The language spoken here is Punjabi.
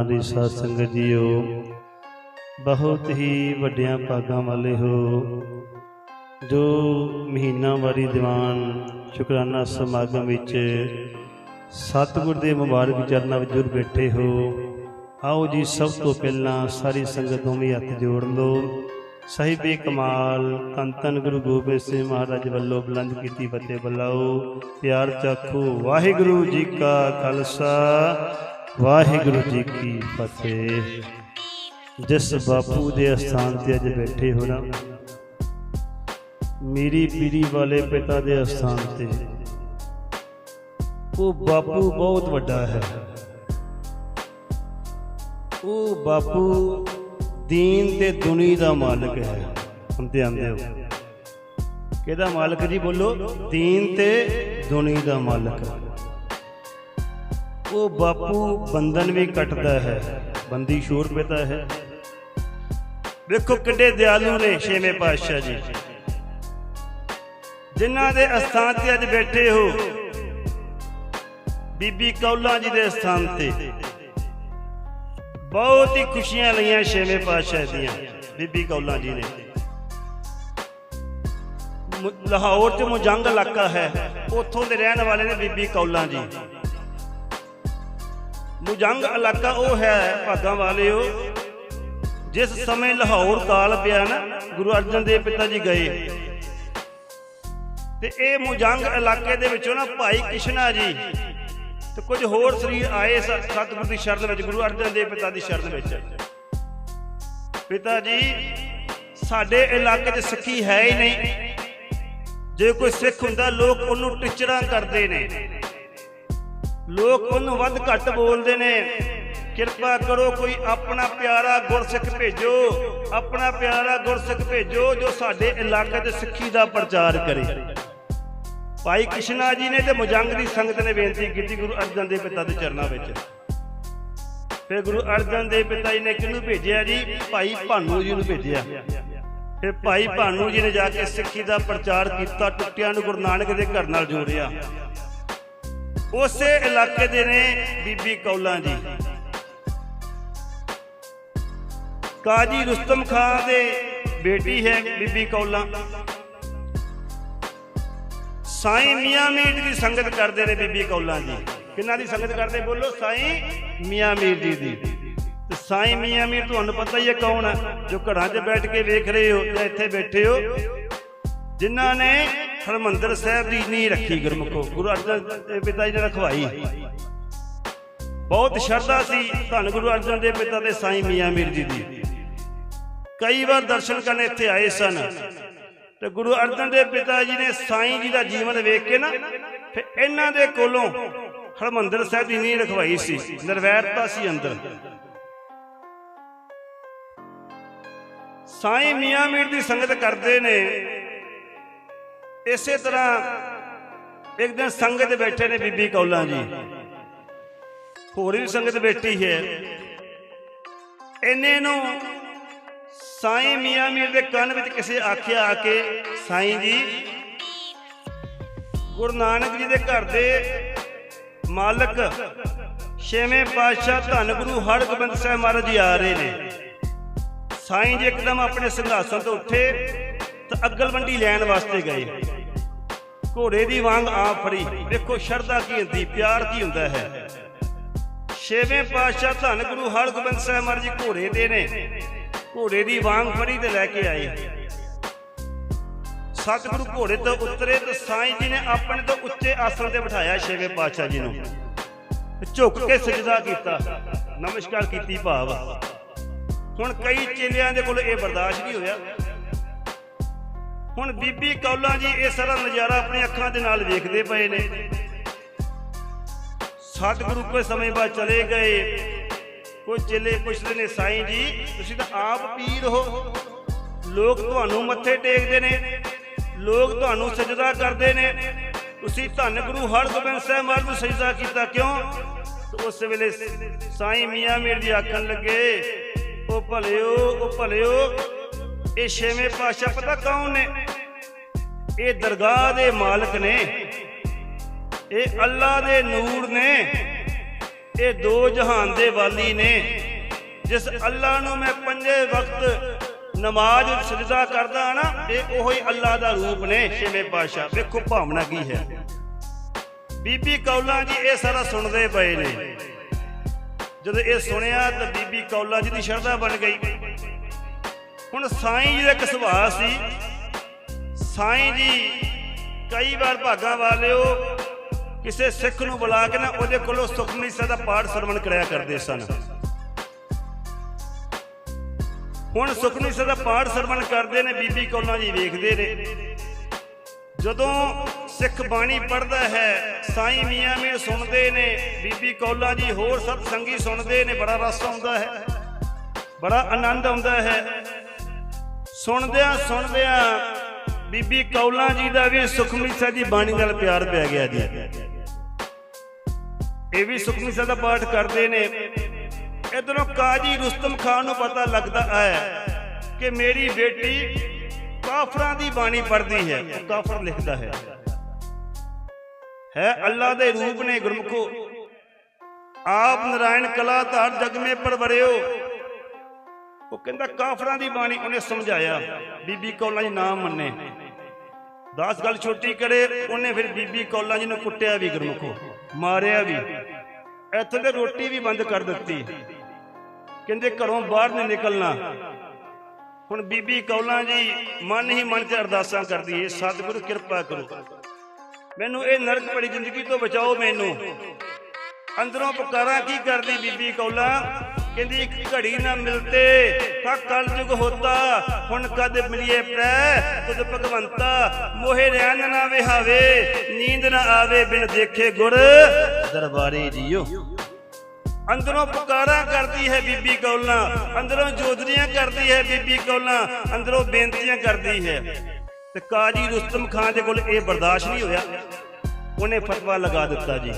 ਹਰੀ ਸਾਧ ਸੰਗਤ ਜੀਓ, ਬਹੁਤ ਹੀ ਵੱਡਿਆਂ ਭਾਗਾਂ ਵਾਲੇ ਹੋ, ਜੋ ਮਹੀਨਾਵਾਰੀ ਦੀਵਾਨ ਸ਼ੁਕਰਾਨਾ ਸਮਾਗਮ ਵਿੱਚ ਸਤਿਗੁਰ ਦੇ ਮੁਬਾਰਕ ਚਰਨਾਂ ਵਿੱਚ ਜੁੜ ਬੈਠੇ ਹੋ। ਆਓ ਜੀ, ਸਭ ਤੋਂ ਪਹਿਲਾਂ ਸਾਰੀ ਸੰਗਤ ਦੋਵੇਂ ਹੱਥ ਜੋੜ ਲਓ। ਸਾਹਿਬੇ ਕਮਾਲ ਤਨ ਧੰਨ ਗੁਰੂ ਗੋਬਿੰਦ ਸਿੰਘ ਮਹਾਰਾਜ ਵੱਲੋਂ ਬੁਲੰਦ ਕੀਤੀ ਫਤਿਹ ਬੁਲਾਓ। ਪਿਆਰ ਚਾਖੋ, ਵਾਹਿਗੁਰੂ ਜੀ ਕਾ ਖਾਲਸਾ। ਵਾਹਿਗੁਰੂ ਜੀ ਕੀ ਫਤਿਹ। ਜਿਸ ਬਾਪੂ ਦੇ ਅਸਥਾਨ ਤੇ ਅੱਜ ਬੈਠੇ ਹੋ ਨਾ ਮੇਰੀ ਪੀਰੀ ਵਾਲੇ ਪਿਤਾ ਦੇ ਅਸਥਾਨ ਤੇ, ਉਹ ਬਾਪੂ ਬਹੁਤ ਵੱਡਾ ਹੈ। ਉਹ ਬਾਪੂ ਦੀਨ ਤੇ ਦੁਨੀ ਦਾ ਮਾਲਕ ਹੈ। ਹਮ ਤੇ ਆਂਦੇ ਹੋ। ਕਿਹਦਾ ਮਾਲਕ ਜੀ ਬੋਲੋ? ਦੀਨ ਤੇ ਦੁਨੀ ਦਾ ਮਾਲਕ। ਉਹ ਬਾਪੂ ਬੰਧਨ ਵੀ ਕੱਟਦਾ ਹੈ, ਬੰਦੀ ਸ਼ੋਰ ਪਿਤਾ ਹੈ। ਵੇਖੋ ਕਿੱਡੇ ਦਿਆਲੂ ਨੇ ਛੇਵੇਂ ਪਾਤਸ਼ਾਹ ਜੀ। ਜਿਨ੍ਹਾਂ ਦੇ ਅਸਥਾਨ ਤੇ ਅੱਜ ਬੈਠੇ ਹੋ, ਬੀਬੀ ਕੌਲਾਂ ਜੀ ਦੇ ਸਥਾਨ ਤੇ। ਬਹੁਤ ਹੀ ਖੁਸ਼ੀਆਂ ਲਈਆਂ ਛੇਵੇਂ ਪਾਤਸ਼ਾਹ ਦੀਆਂ, ਬੀਬੀ ਕੌਲਾਂ ਜੀ ਨੇ। ਲਾਹੌਰ ਚ ਮੁਜੰਗ ਇਲਾਕਾ ਹੈ, ਉੱਥੋਂ ਦੇ ਰਹਿਣ ਵਾਲੇ ਨੇ ਬੀਬੀ ਕੌਲਾਂ ਜੀ। ਮੁਜੰਗ ਇਲਾਕਾ ਉਹ ਹੈ, ਭਾਗਾਂ ਵਾਲਿਓ। ਜਿਸ ਸਮੇਂ ਲਾਹੌਰ ਕਾਲ ਪਿਆ ਨਾ, ਗੁਰੂ ਅਰਜਨ ਦੇਵ ਪਿਤਾ ਜੀ ਗਏ। ਤੇ ਇਹ ਮੁਜੰਗ ਇਲਾਕੇ ਦੇ ਵਿੱਚੋਂ ਨਾ ਭਾਈ ਕਿਸ਼ਨਾ ਜੀ, ਤੇ ਕੁਝ ਹੋਰ ਸਰੀਰ ਆਏ ਸ- ਸਤਿਗੁਰ ਦੀ ਸ਼ਰਨ ਵਿੱਚ, ਗੁਰੂ ਅਰਜਨ ਦੇਵ ਪਿਤਾ ਦੀ ਸ਼ਰਨ ਵਿੱਚ। ਪਿਤਾ ਜੀ, ਸਾਡੇ ਇਲਾਕੇ 'ਚ ਸਿੱਖੀ ਹੈ ਹੀ ਨਹੀਂ। ਜੇ ਕੋਈ ਸਿੱਖ ਹੁੰਦਾ, ਲੋਕ ਉਹਨੂੰ ਟਿਚਰਾਂ ਕਰਦੇ ਨੇ। ਲੋਕ ਉਹਨੂੰ ਵੱਧ ਘੱਟ ਬੋਲਦੇ ਨੇ। ਕਿਰਪਾ ਕਰੋ ਕੋਈ ਆਪਣਾ ਪਿਆਰਾ ਗੁਰਸਿੱਖ ਭੇਜੋ, ਆਪਣਾ ਪਿਆਰਾ ਗੁਰਸਿੱਖ ਭੇਜੋ ਜੋ ਸਾਡੇ ਇਲਾਕੇ 'ਚ ਸਿੱਖੀ ਦਾ ਪ੍ਰਚਾਰ ਕਰੇ। ਭਾਈ ਕ੍ਰਿਸ਼ਨਾ ਜੀ ਨੇ ਤੇ ਮੁਜੰਗ ਦੀ ਸੰਗਤ ਨੇ ਬੇਨਤੀ ਕੀਤੀ ਗੁਰੂ ਅਰਜਨ ਦੇਵ ਪਿਤਾ ਦੇ ਚਰਨਾਂ ਵਿੱਚ। ਫਿਰ ਗੁਰੂ ਅਰਜਨ ਦੇਵ ਪਿਤਾ ਜੀ ਨੇ ਕਿਹਨੂੰ ਭੇਜਿਆ ਜੀ? ਭਾਈ ਭਾਨੂ ਜੀ ਨੂੰ ਭੇਜਿਆ। ਫਿਰ ਭਾਈ ਭਾਨੂ ਜੀ ਨੇ ਜਾ ਕੇ ਸਿੱਖੀ ਦਾ ਪ੍ਰਚਾਰ ਕੀਤਾ, ਟੁੱਟਿਆਂ ਨੂੰ ਗੁਰੂ ਨਾਨਕ ਦੇ ਘਰ ਨਾਲ ਜੋੜਿਆ। ਉਸੇ ਇਲਾਕੇ ਦੇ ਨੇ ਬੀਬੀ ਕੌਲਾਂ ਜੀ। ਕਾਜੀ ਰੁਸਤਮ ਖਾਨ ਦੇ ਬੇਟੀ ਹੈ ਬੀਬੀ ਕੌਲਾਂ। ਸਾਈਂ ਮੀਆਂ ਮੀਰ ਦੀ ਸੰਗਤ ਕਰਦੇ ਨੇ ਬੀਬੀ ਕੌਲਾਂ ਜੀ। ਕਿੰਨਾ ਦੀ ਸੰਗਤ ਕਰਦੇ ਬੋਲੋ? ਸਾਈਂ ਮੀਆਂ ਮੀਰ ਜੀ ਦੀ। ਤੇ ਸਾਈਂ ਮੀਆਂ ਮੀਰ ਤੁਹਾਨੂੰ ਪਤਾ ਹੀ ਹੈ ਕੌਣ ਹੈ? ਜੋ ਘਰਾਂ 'ਚ ਬੈਠ ਕੇ ਵੇਖ ਰਹੇ ਹੋ ਜਾਂ ਇੱਥੇ ਬੈਠੇ ਹੋ। ਜਿਨ੍ਹਾਂ ਨੇ ਹਰਮੰਦਰ ਸਾਹਿਬ ਦੀ ਨੀਂਹ ਰੱਖੀ ਗੁਰਮੁਖੋ, ਗੁਰੂ ਅਰਜਨ ਦੇਵ ਪਿਤਾ ਜੀ ਨੇ ਰਖਵਾਈ। ਬਹੁਤ ਸ਼ਰਧਾ ਸੀ ਧੰਨ ਗੁਰੂ ਅਰਜਨ ਦੇਵ ਪਿਤਾ ਦੇ ਸਾਈਂ ਮੀਆਂ ਮੀਰ ਜੀ ਦੀ। ਕਈ ਵਾਰ ਦਰਸ਼ਨ ਕਰਨ ਇੱਥੇ ਆਏ ਸਨ। ਤੇ ਗੁਰੂ ਅਰਜਨ ਦੇਵ ਪਿਤਾ ਜੀ ਨੇ ਸਾਈਂ ਜੀ ਦਾ ਜੀਵਨ ਵੇਖ ਕੇ ਨਾ, ਫਿਰ ਇਹਨਾਂ ਦੇ ਕੋਲੋਂ ਹਰਮੰਦਰ ਸਾਹਿਬ ਦੀ ਨੀਂਹ ਰਖਵਾਈ ਸੀ। ਨਿਰਵੈਰਤਾ ਸੀ ਅੰਦਰ। ਸਾਈਂ ਮੀਆਂ ਮੀਰ ਦੀ ਸੰਗਤ ਕਰਦੇ ਨੇ। ਇਸੇ ਤਰ੍ਹਾਂ ਇੱਕ ਦਿਨ ਸੰਗਤ ਬੈਠੇ ਨੇ ਬੀਬੀ ਕੌਲਾਂ ਜੀ। ਹੋਰ ਵੀ ਸੰਗਤ ਬੈਠੀ ਹੈ। ਇਹਨੇ ਨੂੰ ਸਾਈਂ ਮੀਆਂ ਮੀਰ ਦੇ ਕੰਨ ਵਿੱਚ ਕਿਸੇ ਆਖਿਆ ਆ ਕੇ, ਸਾਈਂ ਜੀ, ਗੁਰੂ ਨਾਨਕ ਜੀ ਦੇ ਘਰ ਦੇ ਮਾਲਕ, ਛੇਵੇਂ ਪਾਤਸ਼ਾਹ ਧੰਨ ਗੁਰੂ ਹਰਗੋਬਿੰਦ ਸਾਹਿਬ ਮਹਾਰਾਜ ਜੀ ਆ ਰਹੇ ਨੇ। ਸਾਈਂ ਜੀ ਇੱਕਦਮ ਆਪਣੇ ਸਿੰਘਾਸਨ ਤੋਂ ਉੱਠੇ ਤੇ ਅਗਲਵੰਡੀ ਲੈਣ ਵਾਸਤੇ ਗਏ। ਘੋੜੇ ਦੀ ਵਾਂਗ ਆ ਫੜੀ। ਵੇਖੋ ਸ਼ਰਧਾ ਕੀ ਹੁੰਦੀ, ਪਿਆਰ ਕੀ ਹੁੰਦਾ ਹੈ। ਛੇਵੇਂ ਪਾਤਸ਼ਾਹ ਧੰਨ ਗੁਰੂ ਹਰਗੋਬਿੰਦ ਸਾਹਿਬ ਮਹਾਰਾਜ ਜੀ ਘੋੜੇ ਦੇ ਨੇ। ਘੋੜੇ ਦੀ ਵਾਂਗ ਫੜੀ ਤੇ ਲੈ ਕੇ ਆਏ। ਸਤਿਗੁਰੂ ਘੋੜੇ ਤੋਂ ਉਤਰੇ ਤੇ ਸਾਈਂ ਜੀ ਨੇ ਆਪਣੇ ਤੋਂ ਉੱਚੇ ਆਸਣ ਤੇ ਬਿਠਾਇਆ ਛੇਵੇਂ ਪਾਤਸ਼ਾਹ ਜੀ ਨੂੰ। ਝੁੱਕ ਕੇ ਸਜਦਾ ਕੀਤਾ। ਨਮਸਕਾਰ ਕੀਤੀ ਭਾਵ। ਹੁਣ ਕਈ ਚੇਲਿਆਂ ਦੇ ਕੋਲ ਇਹ ਬਰਦਾਸ਼ਤ ਨਹੀਂ ਹੋਇਆ। ਹੁਣ ਬੀਬੀ ਕੌਲਾਂ ਜੀ ਇਹ ਸਾਰਾ ਨਜ਼ਾਰਾ ਆਪਣੀ ਅੱਖਾਂ ਦੇ ਨਾਲ ਵੇਖਦੇ ਪਏ ਨੇ। ਸਤਿਗੁਰੂ ਕੋਈ ਸਮੇਂ ਬਾਅਦ ਚਲੇ ਗਏ। ਕੋਈ ਚੇਲੇ ਪੁੱਛਦੇ ਨੇ, ਸਾਈਂ ਜੀ, ਤੁਸੀਂ ਤਾਂ ਆਪ ਪੀਰ ਹੋ। ਲੋਕ ਤੁਹਾਨੂੰ ਮੱਥੇ ਟੇਕਦੇ ਨੇ। ਲੋਕ ਤੁਹਾਨੂੰ ਸਜਦਾ ਕਰਦੇ ਨੇ। ਤੁਸੀਂ ਧੰਨ ਗੁਰੂ ਹਰਗੋਬਿੰਦ ਸਾਹਿਬ ਮਹਾਰਾਜ ਨੂੰ ਸਜਦਾ ਕੀਤਾ ਕਿਉਂ? ਉਸ ਵੇਲੇ ਸਾਈਂ ਮੀਆਂ ਮੀਰ ਜੀ ਆਖਣ ਲੱਗੇ, ਉਹ ਭਲਿਓ ਉਹ ਭਲਿਓ, ਇਹ ਛੇਵੇਂ ਪਾਤਸ਼ਾਹ ਪਤਾ ਕੌਣ ਨੇ? ਇਹ ਦਰਗਾਹ ਦੇ ਮਾਲਕ ਨੇ। ਇਹ ਅੱਲਾ ਦੇ ਨੂਰ ਨੇ। ਇਹ ਦੋ ਜਹਾਨ ਦੇ ਵਾਲੀ ਨੇ। ਜਿਸ ਅੱਲਾ ਨੂੰ ਮੈਂ ਪੰਜੇ ਵਕਤ ਨਮਾਜ਼ ਸਜਦਾ ਕਰਦਾ ਨਾ, ਇਹ ਉਹੀ ਅੱਲਾ ਦਾ ਰੂਪ ਨੇ, ਛੇਵੇਂ ਪਾਸ਼ਾ ਵੇਖੋ ਭਾਵਨਾ ਕੀ ਹੈ। ਬੀਬੀ ਕੌਲਾ ਜੀ, ਇਹ ਸਾਰਾ ਸੁਣਦੇ ਪਏ ਨੇ। ਜਦੋਂ ਇਹ ਸੁਣਿਆ ਤਾਂ ਬੀਬੀ ਕੌਲਾ ਜੀ ਦੀ ਸ਼ਰਧਾ ਬਣ ਗਈ। ਹੁਣ ਸਾਈਂ ਜੀ ਦਾ ਇੱਕ ਸੁਭਾਅ ਸੀ ਸਾਈਂ ਜੀ, ਕਈ ਵਾਰ ਭਾਗਾ ਵਾਲਿਓ ਕਿਸੇ ਸਿੱਖ ਨੂੰ ਬੁਲਾ ਕੇ ਨਾ ਉਹਦੇ ਕੋਲੋਂ ਸੁਖਮਨੀ ਸਾਹਿਬ ਦਾ ਪਾਠ ਸਰਵਣ ਕਰਿਆ ਕਰਦੇ ਸਨ। ਹੁਣ ਸੁਖਮਨੀ ਸਾਹਿਬ ਦਾ ਪਾਠ ਸਰਵਣ ਕਰਦੇ ਨੇ, ਬੀਬੀ ਕੌਲਾਂ ਜੀ ਵੇਖਦੇ ਨੇ। ਜਦੋਂ ਸਿੱਖ ਬਾਣੀ ਪੜ੍ਹਦਾ ਹੈ, ਸਾਈਂ ਮੀਆਂ ਮੇ ਸੁਣਦੇ ਨੇ, ਬੀਬੀ ਕੌਲਾ ਜੀ ਹੋਰ ਸਭ ਸੰਗੀ ਸੁਣਦੇ ਨੇ, ਬੜਾ ਰਸ ਆਉਂਦਾ ਹੈ, ਬੜਾ ਆਨੰਦ ਆਉਂਦਾ ਹੈ। ਸੁਣਦਿਆਂ ਸੁਣਦਿਆਂ ਬੀਬੀ ਕੌਲਾ ਜੀ ਦਾ ਵੀ ਸੁਖਮਨੀ ਸਾਹਿਬ ਦੀ ਬਾਣੀ ਨਾਲ ਪਿਆਰ ਪੈ ਗਿਆ ਜੀ। ਇਹ ਵੀ ਸੁਖਮਨੀ ਸਾਹਿਬ ਦਾ ਪਾਠ ਕਰਦੇ ਨੇ। ਇਧਰੋਂ ਕਾਜੀ ਰੁਸਤਮ ਖਾਨ ਨੂੰ ਪਤਾ ਲੱਗਦਾ ਹੈ ਕਿ ਮੇਰੀ ਬੇਟੀ ਕਾਫਰਾਂ ਦੀ ਬਾਣੀ ਪੜ੍ਹਦੀ ਹੈ, ਉਹ ਕਾਫਰ ਲਿਖਦਾ ਹੈ। ਹੈ ਅੱਲਾ ਦੇ ਰੂਪ ਨੇ ਗੁਰਮੁਖੋ। ਆਪ ਨਾਰਾਇਣ ਕਲਾ ਧਾਰ ਜਗ ਮੇ ਪਰਵਰਿਓ ਉਹ ਕਹਿੰਦਾ ਕਾਫਰਾਂ ਦੀ ਬਾਣੀ ਉਹਨੇ ਸਮਝਾਇਆ। ਬੀਬੀ ਕੌਲਾਂ ਜੀ ਨਾ ਮੰਨੇ। ਦਾਸ ਗੱਲ ਛੋਟੀ ਕਰੇ, ਉਹਨੇ ਫਿਰ ਬੀਬੀ ਕੌਲਾਂ ਜੀ ਨੂੰ ਕੁੱਟਿਆ ਵੀ ਗੁਰਮੁਖੋ, ਮਾਰਿਆ ਵੀ। ਇੱਥੇ ਤੇ ਰੋਟੀ ਵੀ ਬੰਦ ਕਰ ਦਿੱਤੀ। ਕਹਿੰਦੇ ਘਰੋਂ ਬਾਹਰ ਨਹੀਂ ਨਿਕਲਣਾ। ਹੁਣ ਬੀਬੀ ਕੌਲਾਂ ਜੀ ਮਨ ਹੀ ਮਨ 'ਚ ਅਰਦਾਸਾਂ ਕਰਦੀ ਏ, ਸਤਿਗੁਰੂ ਕਿਰਪਾ ਕਰੋ। ਮੈਨੂੰ ਇਹ ਨਰਕ ਭਰੀ ਜ਼ਿੰਦਗੀ ਤੋਂ ਬਚਾਓ ਮੈਨੂੰ। ਅੰਦਰੋਂ ਪੁਕਾਰਾਂ, ਕੀ ਕਰਦੀ ਬੀਬੀ ਕੌਲਾ? ਕਹਿੰਦੀ ਇੱਕ ਘੜੀ ਨਾ ਮਿਲਤੇ ਤਾਂ ਕਲ ਯੁਗ ਹੋਤਾ ਹੁਣ ਕਦ ਮਿਲੀਏ ਪ੍ਰੈ? ਤੁਧ ਭਗਵੰਤਾ ਮੋਹਿ ਰਹਿਣ ਨਾ ਵਿਹਾਵੇ ਨੀਂਦ ਨਾ ਆਵੇ ਬਿਨ ਦੇਖੇ ਗੁਰ। ਦਰਬਾਰੇ ਜੀਓ। ਅੰਦਰੋਂ ਪੁਕਾਰਾਂ ਕਰਦੀ ਹੈ ਬੀਬੀ ਕੌਲਾ ਅੰਦਰੋਂ ਜੋਦਰੀਆਂ ਕਰਦੀ ਹੈ ਬੀਬੀ ਕੌਲਾ ਅੰਦਰੋਂ ਬੇਨਤੀਆਂ ਕਰਦੀ ਹੈ। ਤੇ ਕਾਜੀ ਰੁਸਤਮ ਖਾਨ ਦੇ ਕੋਲ ਇਹ ਬਰਦਾਸ਼ਤ ਨਹੀਂ ਹੋਇਆ। ਉਹਨੇ ਫਤਵਾ ਲਗਾ ਦਿੱਤਾ ਜੀ।